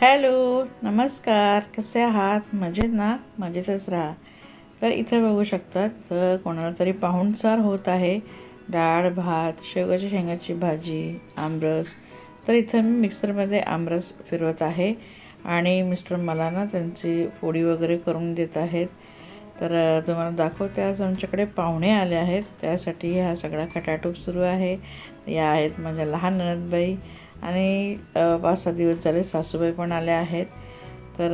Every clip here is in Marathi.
हॅलो नमस्कार. कसे आहात? मजेत ना? मजेतच राहा. तर इथे बघू शकतात तर कोणाला तरी पाहुणचार होत आहे. डाळ भात शेवगाच्या शेंगाची भाजी आमरस. तर इथं मी मिक्सरमध्ये आमरस फिरवत आहे आणि मिस्टर मला ना त्यांची फोडी वगैरे करून देत आहेत. तर तुम्हाला दाखवते आज आमच्याकडे पाहुणे आले आहेत. त्यासाठी हा सगळा खटाटोप सुरू आहे. या आहेत माझ्या लहान ननदबाई. आणि पाच सहा दिवस झाले सासूबाई पण आल्या आहेत. तर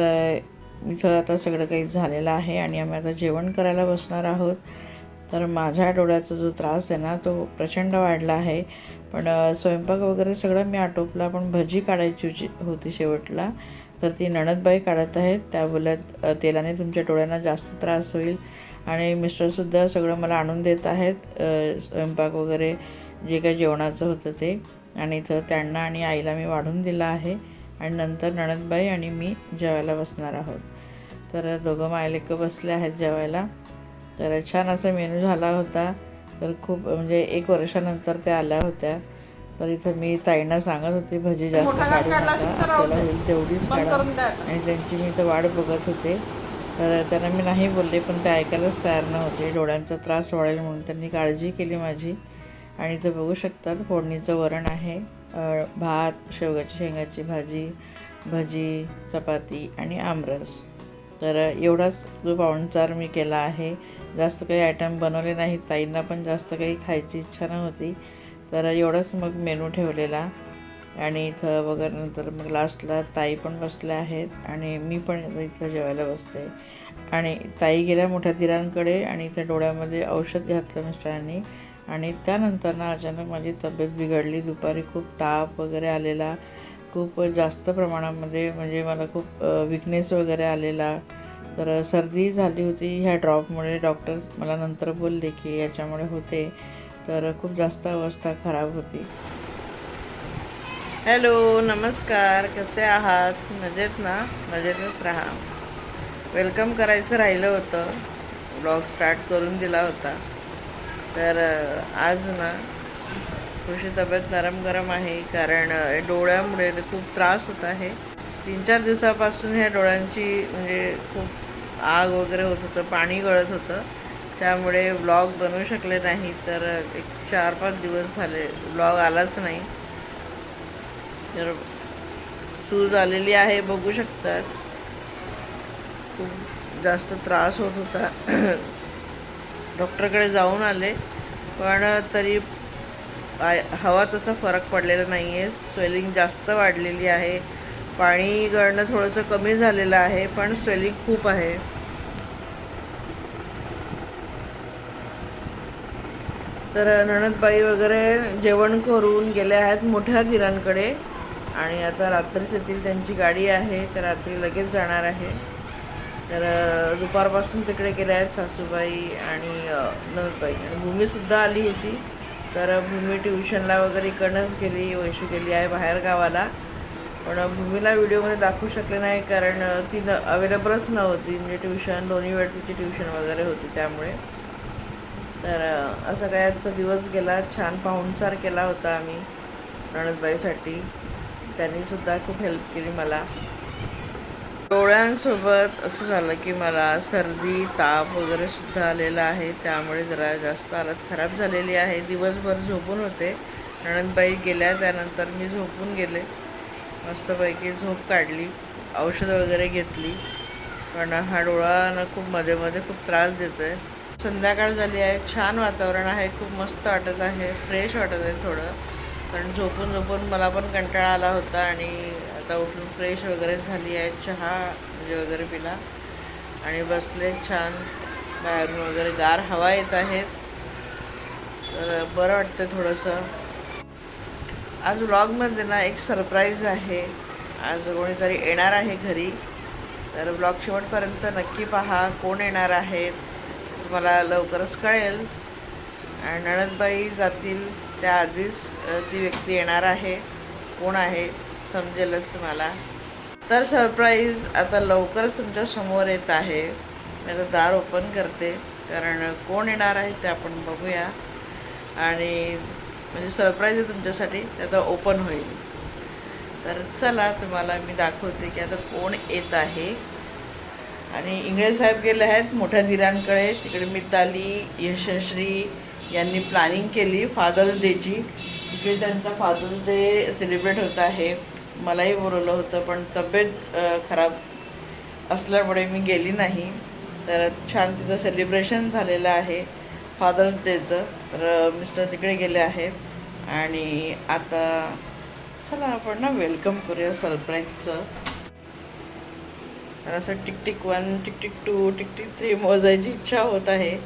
इथं आता सगळं काही झालेलं आहे आणि आम्ही आता जेवण करायला बसणार आहोत. तर माझ्या डोळ्याचा जो त्रास आहे ना तो प्रचंड वाढला आहे. पण स्वयंपाक वगैरे सगळं मी आटोपला पण भजी काढायची होती होती शेवटला. तर ती नणदबाई काढत आहेत. त्या बोलत तेलाने तुमच्या डोळ्यांना जास्त त्रास होईल. आणि मिस्टरसुद्धा सगळं मला आणून देत आहेत स्वयंपाक वगैरे जे काही जेवणाचं होतं ते. आणि इथं त्यांना आणि आईला मी वाढून दिलं आहे. आणि नंतर नणदबाई आणि मी जेवायला बसणार आहोत. तर दोघं मायलेक बसले आहेत जेवायला. तर छान असा मेनू झाला होता. तर खूप म्हणजे एक वर्षानंतर त्या आल्या होत्या. तर इथं मी ताईंना सांगत होते भजी जास्त काढू नका. आपल्याला होईल तेवढीच काढा. आणि त्यांची मी तर वाट बघत होते. तर त्यांना मी नाही बोलले पण ते ऐकायलाच तयार नव्हते. डोळ्यांचा त्रास वाढेल म्हणून त्यांनी काळजी केली माझी. आणि इथं बघू शकतात फोडणीचं वरण आहे. भात शेवगाची शेंगाची भाजी भजी चपाती आणि आमरस. तर एवढाच जो पाहुणचार मी केला आहे. जास्त काही आयटम बनवले नाहीत. ताईंना पण जास्त काही खायची इच्छा नव्हती. तर एवढाच मग मेनू ठेवलेला. आणि इथं वगैरे नंतर मग लास्टला ताई पण बसल्या आहेत आणि मी पण इथं जेवायला बसते. आणि ताई गेल्या मोठ्या दिरांकडे आणि इथं डोळ्यामध्ये औषध घातलं मिस्टरांनी. आणि त्यानंतर ना अचानक माझी तब्येत बिघडली. दुपारी खूप ताप वगैरे आलेला. खूप जास्त प्रमाणामध्ये म्हणजे मला खूप विकनेस वगैरे आलेला. तर सर्दी झाली होती ह्या ड्रॉपमुळे डॉक्टर मला नंतर बोलले की याच्यामुळे होते. तर खूप जास्त अवस्था खराब होती. हॅलो नमस्कार. कसे आहात? मजेत ना? मजेतच राहा. वेलकम करायचं राहिलं होतं. ब्लॉग स्टार्ट करून दिला होता. तर आज ना थोडीशी तब्येत नरम गरम आहे कारण डोळ्यामुळे खूप त्रास होत आहे. तीन चार दिवसापासून ह्या डोळ्यांची म्हणजे खूप आग वगैरे होत होतं पाणी गळत होतं. त्यामुळे ब्लॉग बनवू शकले नाही तर एक चार पाच दिवस झाले ब्लॉग आलाच नाही. तर सूज आलेली आहे बघू शकतात. खूप जास्त त्रास होत होता. डॉक्टरकडे जाऊन आले पण तरी आय हवा तसा फरक पडलेला नाही आहे स्वेलिंग जास्त वाढलेली आहे. पाणी गळणं थोडंसं कमी झालेलं आहे पण स्वेलिंग खूप आहे. तर नणदबाई वगैरे जेवण करून गेले आहेत मोठ्या गिरांकडे आणि आता रात्रीच येथील त्यांची गाडी आहे तर रात्री लगेच जाणार आहे. तर दुपारपासून तिकडे गेल्या आहेत सासूबाई आणि अ, आणि भूमीसुद्धा आली होती. तर भूमी ट्युशनला वगैरे इकडनंच गेली वैशू गेली आहे बाहेर गावाला. पण भूमीला व्हिडिओमध्ये दाखवू शकले नाही कारण ती न अवेलेबलच नव्हती. म्हणजे ट्युशन दोन्ही वेळ तिची ट्युशन वगैरे होती त्यामुळे. तर असा असं काय आजचा दिवस गेला. छान पाहुणचार केला होता आम्ही नणदबाईसाठी त्यांनीसुद्धा खूप हेल्प केली मला. डोळ्यांसोबत असं झालं की मला सर्दी ताप वगैरे सुद्धा आलेला आहे. त्यामुळे जरा जास्त हालत खराब झालेली आहे. दिवसभर झोपून होते. नणंदबाई गेल्या त्यानंतर मी झोपून गेले. मस्तपैकी झोप काढली. औषधं वगैरे घेतली. पण हा डोळा खूप मध्ये मध्ये खूप त्रास देतोय. संध्याकाळ झाली आहे. छान वातावरण आहे. खूप मस्त वाटत आहे. फ्रेश वाटत आहे थोडं. कारण झोपून झोपून मला पण कंटाळा आला होता आणि आता उठून फ्रेश वगैरे झाली आहे चहा म्हणजे वगैरे पिला. आणि बसले छान बाहेरून वगैरे गार हवा येत आहेत तर बरं वाटतं थोडंसं. आज व्लॉगमध्ये ना एक सरप्राईज आहे. आज कोणीतरी येणार आहे घरी. तर ब्लॉग शेवटपर्यंत नक्की पहा कोण येणार आहेत तुम्हाला लवकरच कळेल. आणि नणदबाई जातील त्याआधीच आधीच ती व्यक्ती येणार आहे. कोण आहे? समजेलच तुम्हाला. तर सरप्राईज आता लवकरच तुमच्यासमोर येत आहे. मी आता दार ओपन करते कारण कोण येणार आहे ते आपण बघूया. आणि म्हणजे सरप्राईज आहे तुमच्यासाठी ते आता ओपन होईल. तर चला तुम्हाला मी दाखवते की आता कोण येत आहे. आणि इंगळे साहेब गेले आहेत मोठ्या धीरांकडे. तिकडे मिताली यशश्री यांनी प्लॅनिंग केली फादर्स डेची तिकडे त्यांचा फादर्स डे सेलिब्रेट होत आहे. मलाही बोलवलं होतं पण तब्येत खराब असल्यामुळे मी गेली नाही. तर छान तिथं सेलिब्रेशन झालेलं आहे फादर्स डेचं तर मिस्टर तिकडे गेले आहेत. आणि आता चला आपण ना वेलकम करूया सरप्राईजचं तर असं टिकटिक वन टिकटिक टू टिकटिक थ्री मोजायची इच्छा होत आहे.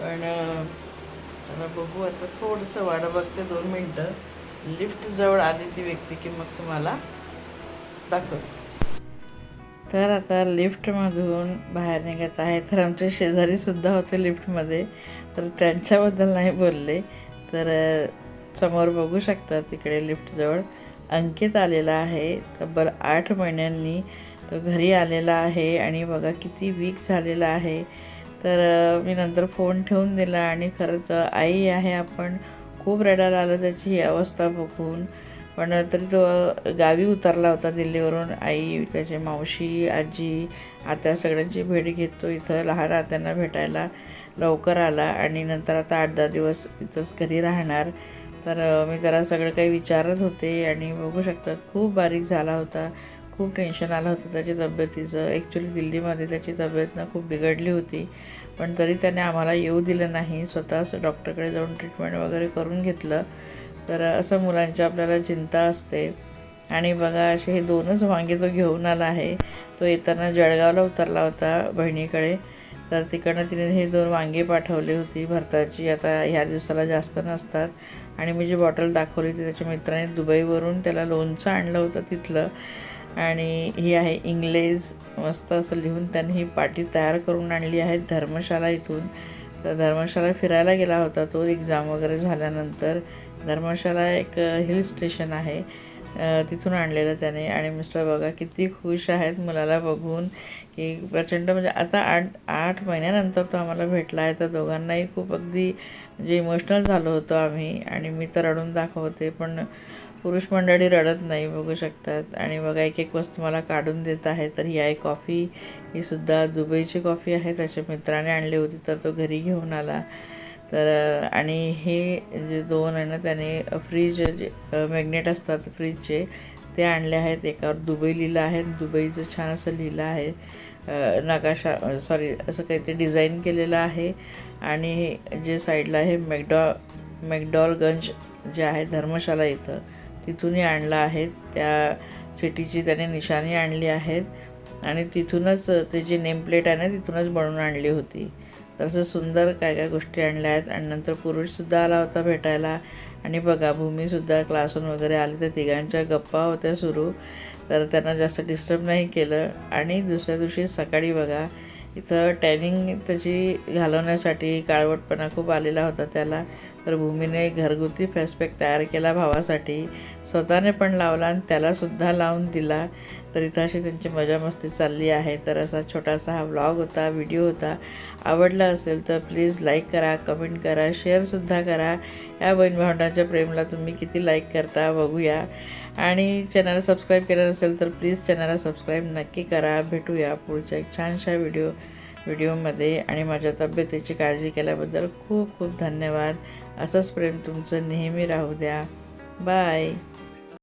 पण त्याला बघू आता थोडंसं वाढ बघते दोन मिनटं. लिफ्टजवळ आली ती व्यक्ती की मग तुम्हाला दाखव. तर आता लिफ्टमधून बाहेर निघत आहे. तर आमचे शेजारीसुद्धा होते लिफ्टमध्ये तर त्यांच्याबद्दल नाही बोलले. तर समोर बघू शकता तिकडे लिफ्टजवळ अंकित आलेला आहे. तब्बल आठ महिन्यांनी तो घरी आलेला आहे आणि बघा किती वीक झालेला आहे. तर मी नंतर फोन ठेवून दिला आणि खरं तर आई आहे आपण. खूप रडायला आलं त्याची ही अवस्था बघून. पण तरी तो गावी उतरला होता दिल्लीवरून. आई त्याची मावशी आजी आत्या सगळ्यांची भेट घेतो इथं. लहान आत्यांना भेटायला लवकर आला आणि नंतर आता आठ दहा दिवस इथंच घरी राहणार. तर मी त्याला सगळं काही विचारत होते आणि बघू शकतात खूप बारीक झाला होता. खूप टेन्शन आलं होतं त्याच्या तब्येतीचं ॲक्च्युली दिल्लीमध्ये त्याची तब्येत ना खूप बिघडली होती. पण तरी त्याने आम्हाला येऊ दिलं नाही. स्वतःच डॉक्टरकडे जाऊन ट्रीटमेंट वगैरे करून घेतलं. तर असं मुलांची आपल्याला चिंता असते. आणि बघा असे हे दोनच वांगे तो घेऊन आला आहे. तो येताना जळगावला उतरला होता बहिणीकडे. तर तिकडनं तिने हे दोन वांगे पाठवली होती भरताची. आता ह्या दिवसाला जास्त नसतात. आणि मी जी बॉटल दाखवली ती त्याच्या मित्राने दुबईवरून त्याला लोणचं आणलं होतं तिथलं. आणि ही आहे इंग्लेज मस्त असं लिहून त्यांनी ही पाटी तयार करून आणली आहे धर्मशाला इथून. तर धर्मशाला फिरायला गेला होता तो एक्झाम वगैरे झाल्यानंतर. धर्मशाला एक हिल स्टेशन आहे. तिथून आणलेलं त्याने. आणि मिस्टर बघा किती खुश आहेत मुलाला बघून. की प्रचंड म्हणजे आता आठ आठ महिन्यानंतर तो आम्हाला भेटला आहे. तर दोघांनाही खूप अगदी म्हणजे इमोशनल झालो होतो आम्ही. आणि मी तर रडून दाखवते पण पुरुष मंडळी रडत नाही बघू शकतात. आणि बघा एक एक वस्तू मला काढून देत आहे. तर ही आहे कॉफी ही सुद्धा दुबईची कॉफी आहे. त्याच्या मित्राने आणली होती तर तो घरी घेऊन आला. तर आणि हे जे दोन आहे ना त्याने फ्रीज जे मॅग्नेट असतात फ्रीजचे ते आणले आहेत. एकावर दुबई लिहिलं आहे दुबईचं छान असं लिहिलं आहे. नकाशा सॉरी असं काहीतरी डिझाईन केलेलं आहे. आणि जे साईडला आहे मॅकडॉ मॅकडॉलगंज जे आहे धर्मशाला इथं तिथूनही आणला आहे. त्या सिटीची त्याने निशाणी आणली आहेत. आणि तिथूनच ते जे आहे ना तिथूनच बनवून आणली होती. तर असं सुंदर काय काय गोष्टी आणल्या आहेत. आणि नंतर पुरुषसुद्धा आला होता भेटायला. आणि बघा भूमीसुद्धा क्लासून वगैरे आले. तर तिघांच्या गप्पा होत्या सुरू. तर त्यांना जास्त डिस्टर्ब नाही केलं. आणि दुसऱ्या दिवशी सकाळी बघा इथं टॅनिंग त्याची घालवण्यासाठी काळवटपणा खूप आलेला होता त्याला. तर भूमीने घरगुती फेसपॅक तयार केला भावासाठी. स्वतःने पण लावला आणि त्यालासुद्धा लावून दिला. तर इथं अशी त्यांची मजा मस्ती चालली आहे. तर असा छोटासा हा व्लॉग होता व्हिडिओ होता. आवडला असेल तर प्लीज लाईक करा कमेंट करा शेअरसुद्धा करा. या बहीण भावंडांच्या प्रेमला तुम्ही किती लाईक करता बघूया. आणि चॅनल सबस्क्राईब केलं नसेल तर प्लीज चॅनलला सबस्क्राईब नक्की करा. भेटूया पुढच्या एक छानशा व्हिडिओ व्हिडिओमध्ये आणि माझ्या तब्येतीची काळजी केल्याबद्दल खूप खूप धन्यवाद. असंच प्रेम तुमचं नेहमी राहू द्या. बाय.